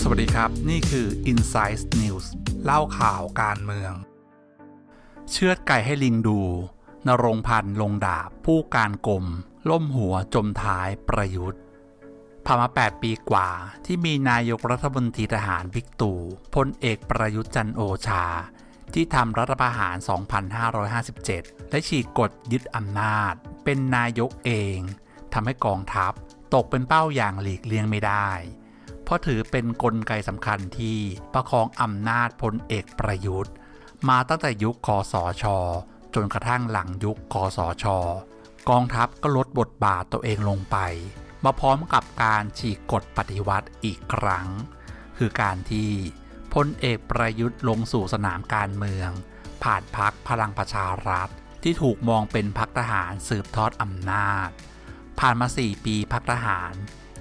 สวัสดีครับ นี่คือ Insight News เล่าข่าวการเมือง เชือดไก่ให้ลิงดู นรงพันธ์ลงดาบ ผู้การกรมล่มหัวจมท้ายประยุทธ์ผ่านมา 8 ปีกว่าที่มีนายกรัฐมนตรีทหารบิ๊กตู่พลเอกประยุทธ์จันโอชา ที่ทำรัฐประหาร 2557 และฉีกกฎยึดอำนาจ เป็นนายกเอง ทำให้กองทัพตกเป็นเป้าอย่างหลีกเลี่ยงไม่ได้ เพราะถือเป็นนกลไกสำคัญที่ประคองอำนาจพลเอกประยุทธ์ มาตั้งแต่ยุคคอสชจนกระทั่งหลังยุคคอสชกองทัพก็ลดบทบาทตัวเองลงไป มาพร้อมกับการฉีกกฎปฏิวัติอีกครั้ง คือการที่พลเอกประยุทธ์ลงสู่สนามการเมือง ผ่านพักพลังประชารัฐที่ถูกมองเป็นพักทหารสืบทอดอำนาจ ผ่านมา 4 ปีพักทหาร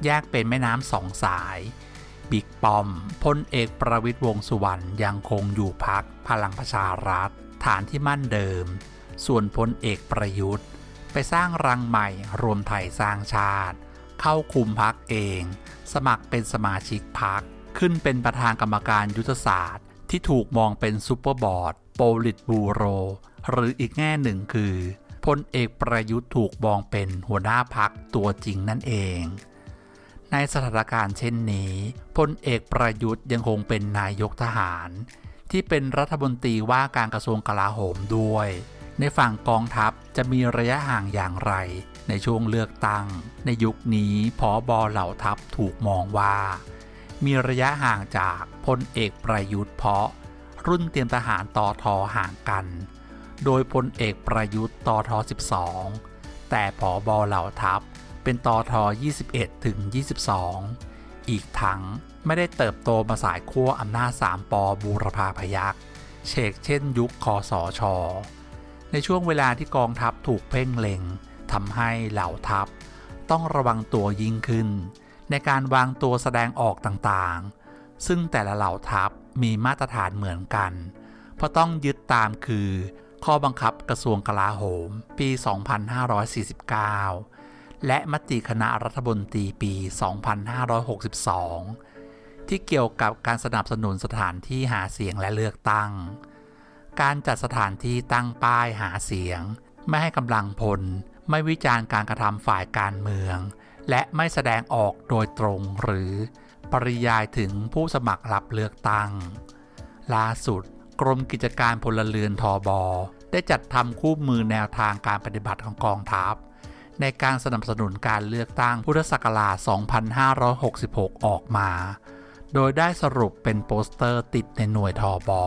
แยกเป็นแม่น้ำสองสาย บิ๊กปอมพลเอกประวิตยวงสุวรรณยังคงอยู่พักพลังประชารัฐ ฐานที่มั่นเดิม ส่วนพลเอกประยุทธ์ ไปสร้างรังใหม่รวมไทยสร้างชาติ เข้าคุมพักเอง สมัครเป็นสมาชิกพักขึ้นเป็นประธานกรรมการยุทธศาสตร์ ที่ถูกมองเป็นซูเปอร์บอร์ดโปลิตบูโร หรืออีกแง่หนึ่งคือ พลเอกประยุทธ์ถูกมองเป็นหัวหน้าพักตัวจริงนั่นเอง ในสถานการณ์เช่นนี้พลเอกประยุทธ์ยังคงเป็นนายกทหาร ที่เป็นรัฐมนตรีว่าการกระทรวงกลาโหมด้วย ในฝั่งกองทัพจะมีระยะห่างอย่างไร ในช่วงเลือกตั้ง ในยุคนี้พอบอเหล่าทัพถูกมองว่า มีระยะห่างจากพลเอกประยุทธ์เพราะรุ่นเตรียมทหารต่อทอห่างกัน โดยพลเอกประยุทธ์ตอทอ12 แต่ผอบอเหล่าทัพเป็นต่อทอ21ถึง22 อีกทั้งไม่ได้เติบโตมาสายขั้วอำนาจ3ปอบูรพาพยักเชกเช่นยุคคอสอชอในช่วงเวลาที่กองทัพถูกเพ่งเล็งทำให้เหล่าทัพ ต้องระวังตัวยิ่งขึ้น ในการวางตัวแสดงออกต่างๆ ซึ่งแต่ละเหล่าทัพมีมาตรฐานเหมือนกัน เพราะต้องยึดตามคือ ข้อบังคับกระทรวงกลาโหม ปี 2549 และมติคณะรัฐมนตรีปี 2562 ที่เกี่ยวกับการสนับสนุนสถานที่หาเสียงและเลือกตั้ง การจัดสถานที่ตั้งป้ายหาเสียง ไม่ให้กำลังพล ไม่วิจารณ์การกระทำฝ่ายการเมือง และไม่แสดงออกโดยตรงหรือปริยายถึงผู้สมัครรับเลือกตั้ง ล่าสุด กรมกิจการพลเรือนทอบอได้จัดทำคู่มือแนวทางการปฏิบัติของกองทัพ ในการสนับสนุนการเลือกตั้งพุทธศักราช 2566 ออกมา โดยได้สรุปเป็นโปสเตอร์ติดในหน่วยทอบอ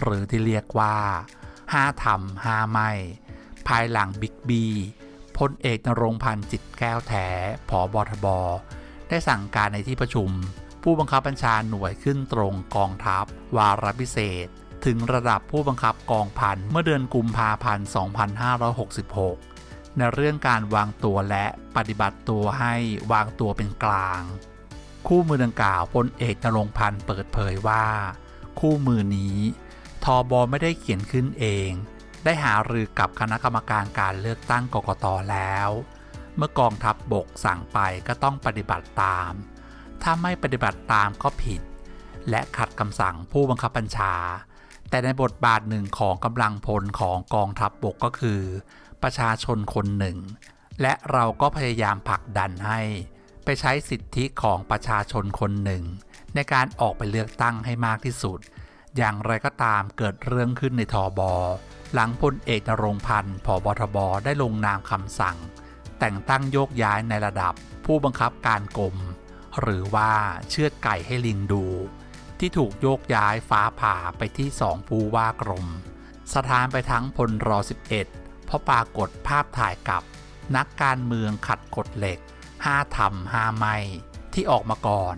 หรือที่เรียกว่า5ทำ5ไม่ ภายหลังบิ๊กบีพลเอกนรงพันธ์จิตแก้วแท้ผอบทบได้สั่งการในที่ประชุม ผู้บังคับบัญชาหน่วยขึ้นตรงกองทัพ วาระพิเศษ ถึงระดับผู้บังคับกองพันเมื่อเดือนกุมภาพันธ์ 2566 ในเรื่องการวางตัวและปฏิบัติตัวให้วางตัวเป็นกลาง คู่มือดังกล่าวพลเอกนรงพันธ์เปิดเผยว่า คู่มือนี้ทอบอไม่ได้เขียนขึ้นเอง ได้หารือกับคณะกรรมการการเลือกตั้งกกตแล้ว เมื่อกองทัพบบกสั่งไปก็ต้องปฏิบัติตาม ถ้าไม่ปฏิบัติตามก็ผิดและขัดคำสั่งผู้บังคับบัญชา แต่ในบทบาทหนึ่งของกำลังพลของกองทัพบบกก็คือ ประชาชนคนหนึ่ง และเราก็พยายามผลักดันให้ ไปใช้สิทธิของประชาชนคนหนึ่ง ในการออกไปเลือกตั้งให้มากที่สุด อย่างไรก็ตามเกิดเรื่องขึ้นในทอบอหลังพลเอกนรงพันธ์ผบทบได้ลงนามคำสั่ง แต่งตั้งโยกย้ายในระดับผู้บังคับการกรมหรือว่าเชือดไก่ให้ลิงดู ที่ถูกโยกย้ายฟ้าผ่าไปที่สองผู้ว่ากรม สถานไปทั้งพลร11 เพราะปรากฏภาพถ่ายกับ นักการเมืองขัดกฎเหล็กห้าทำห้าไม่ที่ออกมาก่อน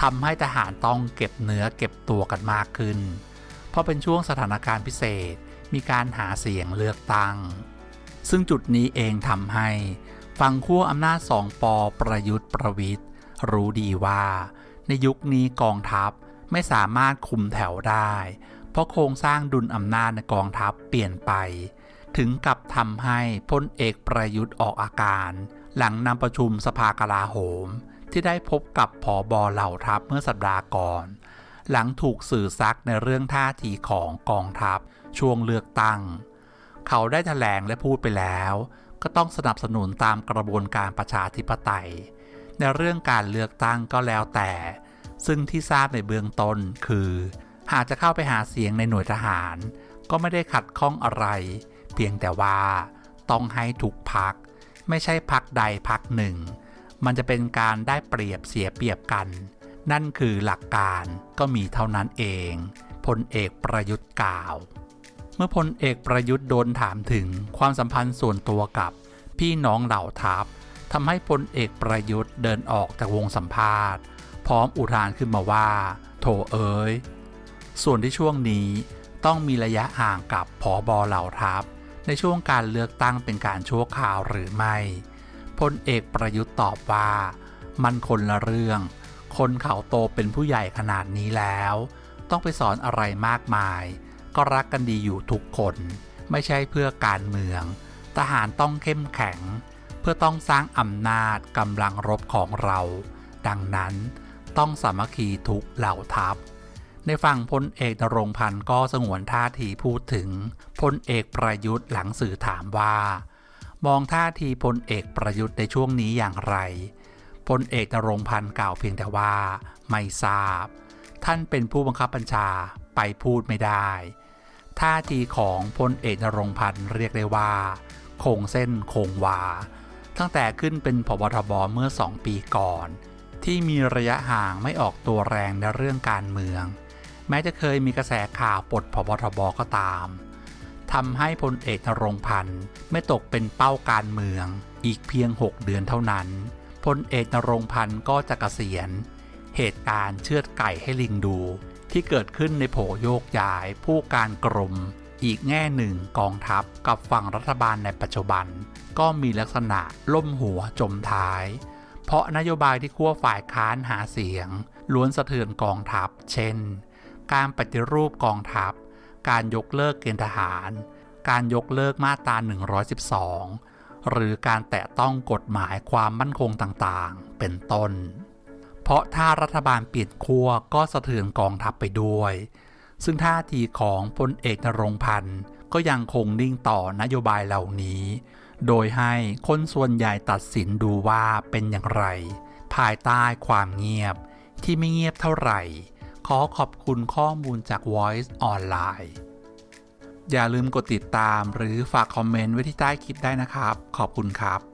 ทำให้ทหารต้องเก็บเนื้อเก็บตัวกันมากขึ้น เพราะเป็นช่วงสถานการณ์พิเศษมีการหาเสียงเลือกตั้ง ซึ่งจุดนี้เองทำให้ฝั่งขั้วอำนาจสองปอประยุทธ์ประวิทย์รู้ดีว่า ในยุคนี้กองทัพ ไม่สามารถคุมแถวได้ เพราะโครงสร้างดุลอำนาจในกองทัพเปลี่ยนไป ถึงกับทำให้พลเอกประยุทธ์ออกอาการ หลังนำประชุมสภากลาโหม ที่ได้พบกับผอบอเหล่าทัพเมื่อสัปดาห์ก่อน หลังถูกสื่อซักในเรื่องท่าทีของกองทัพช่วงเลือกตั้ง เขาได้แถลงและพูดไปแล้ว ก็ต้องสนับสนุนตามกระบวนการประชาธิปไตย ในเรื่องการเลือกตั้งก็แล้วแต่ ซึ่งที่ทราบในเบื้องต้นคือ หากจะเข้าไปหาเสียงในหน่วยทหาร ก็ไม่ได้ขัดข้องอะไร เพียงแต่ว่าต้องให้ทุกพัก ไม่ใช่พักใดพักหนึ่ง มันจะเป็นการได้เปรียบเสียเปรียบกัน นั่นคือหลักการก็มีเท่านั้นเองพลเอกประยุทธ์กล่าว เมื่อพลเอกประยุทธ์โดนถามถึงความสัมพันธ์ส่วนตัวกับพี่น้องเหล่าทัพทำให้พลเอกประยุทธ์เดินออกจากวงสัมภาษณ์ พร้อมอุทานขึ้นมาว่า โถเอ๋ยส่วนที่ช่วงนี้ต้องมีระยะห่างกับผอบอเหล่าทัพ ในช่วงการเลือกตั้งเป็นการชั่วคราวหรือไม่พลเอกประยุทธ์ตอบว่า มันคนละเรื่อง คนเขาโตเป็นผู้ใหญ่ขนาดนี้แล้ว ต้องไปสอนอะไรมากมาย ก็รักกันดีอยู่ทุกคน ไม่ใช่เพื่อการเมือง ทหารต้องเข้มแข็ง เพื่อต้องสร้างอำนาจกำลังรบของเรา ดังนั้น ต้องสามัคคีทุกเหล่าทัพ ในฝั่งพลเอกนรงพันธ์ก็สงวนท่าทีพูดถึงพลเอกประยุทธ์หลังสื่อถามว่า มองท่าทีพลเอกประยุทธ์ในช่วงนี้อย่างไรพลเอกนรงพันธ์กล่าวเพียงแต่ว่า ไม่ทราบ ท่านเป็นผู้บังคับบัญชาไปพูดไม่ได้ ท่าทีของพลเอกนรงพันธ์เรียกได้ว่า คงเส้นคงวา ตั้งแต่ขึ้นเป็นผบทบเมื่อสองปีก่อน ที่มีระยะห่างไม่ออกตัวแรงในเรื่องการเมือง แม้จะเคยมีกระแสข่าวปลดผบทบก็ตามทำให้พลเอกนรงพันธ์ไม่ตกเป็นเป้าการเมือง อีกเพียง 6 เดือนเท่านั้นพลเอกนรงพันธ์ก็จะกะเกษียณ เหตุการณ์เชือดไก่ให้ลิงดู ที่เกิดขึ้นในโผโยกย้าย ผู้การกรม อีกแง่หนึ่งกองทัพกับฝั่งรัฐบาลในปัจจุบัน ก็มีลักษณะล่มหัวจมท้าย เพราะนโยบายที่ขั้วฝ่ายค้านหาเสียง ล้วนสะเทือนกองทัพ เช่น การปฏิรูปกองทัพ การยกเลิกเกณฑ์ทหาร การยกเลิกมาตรา 112 หรือการแตะต้องกฎหมายความมั่นคงต่างๆ เป็นต้น เพราะถ้ารัฐบาลเปลี่ยนขั้วก็สะเทือนกองทัพไปด้วย ซึ่งท่าทีของพลเอกนรงพันธ์ก็ยังคงนิ่งต่อนโยบายเหล่านี้ โดยให้คนส่วนใหญ่ตัดสินดูว่าเป็นอย่างไร ภายใต้ความเงียบที่ไม่เงียบเท่าไหร่ ขอขอบคุณข้อมูลจาก Voice ออนไลน์ อย่าลืมกดติดตามหรือฝากคอมเมนต์ไว้ที่ใต้คลิปได้นะครับ ขอบคุณครับ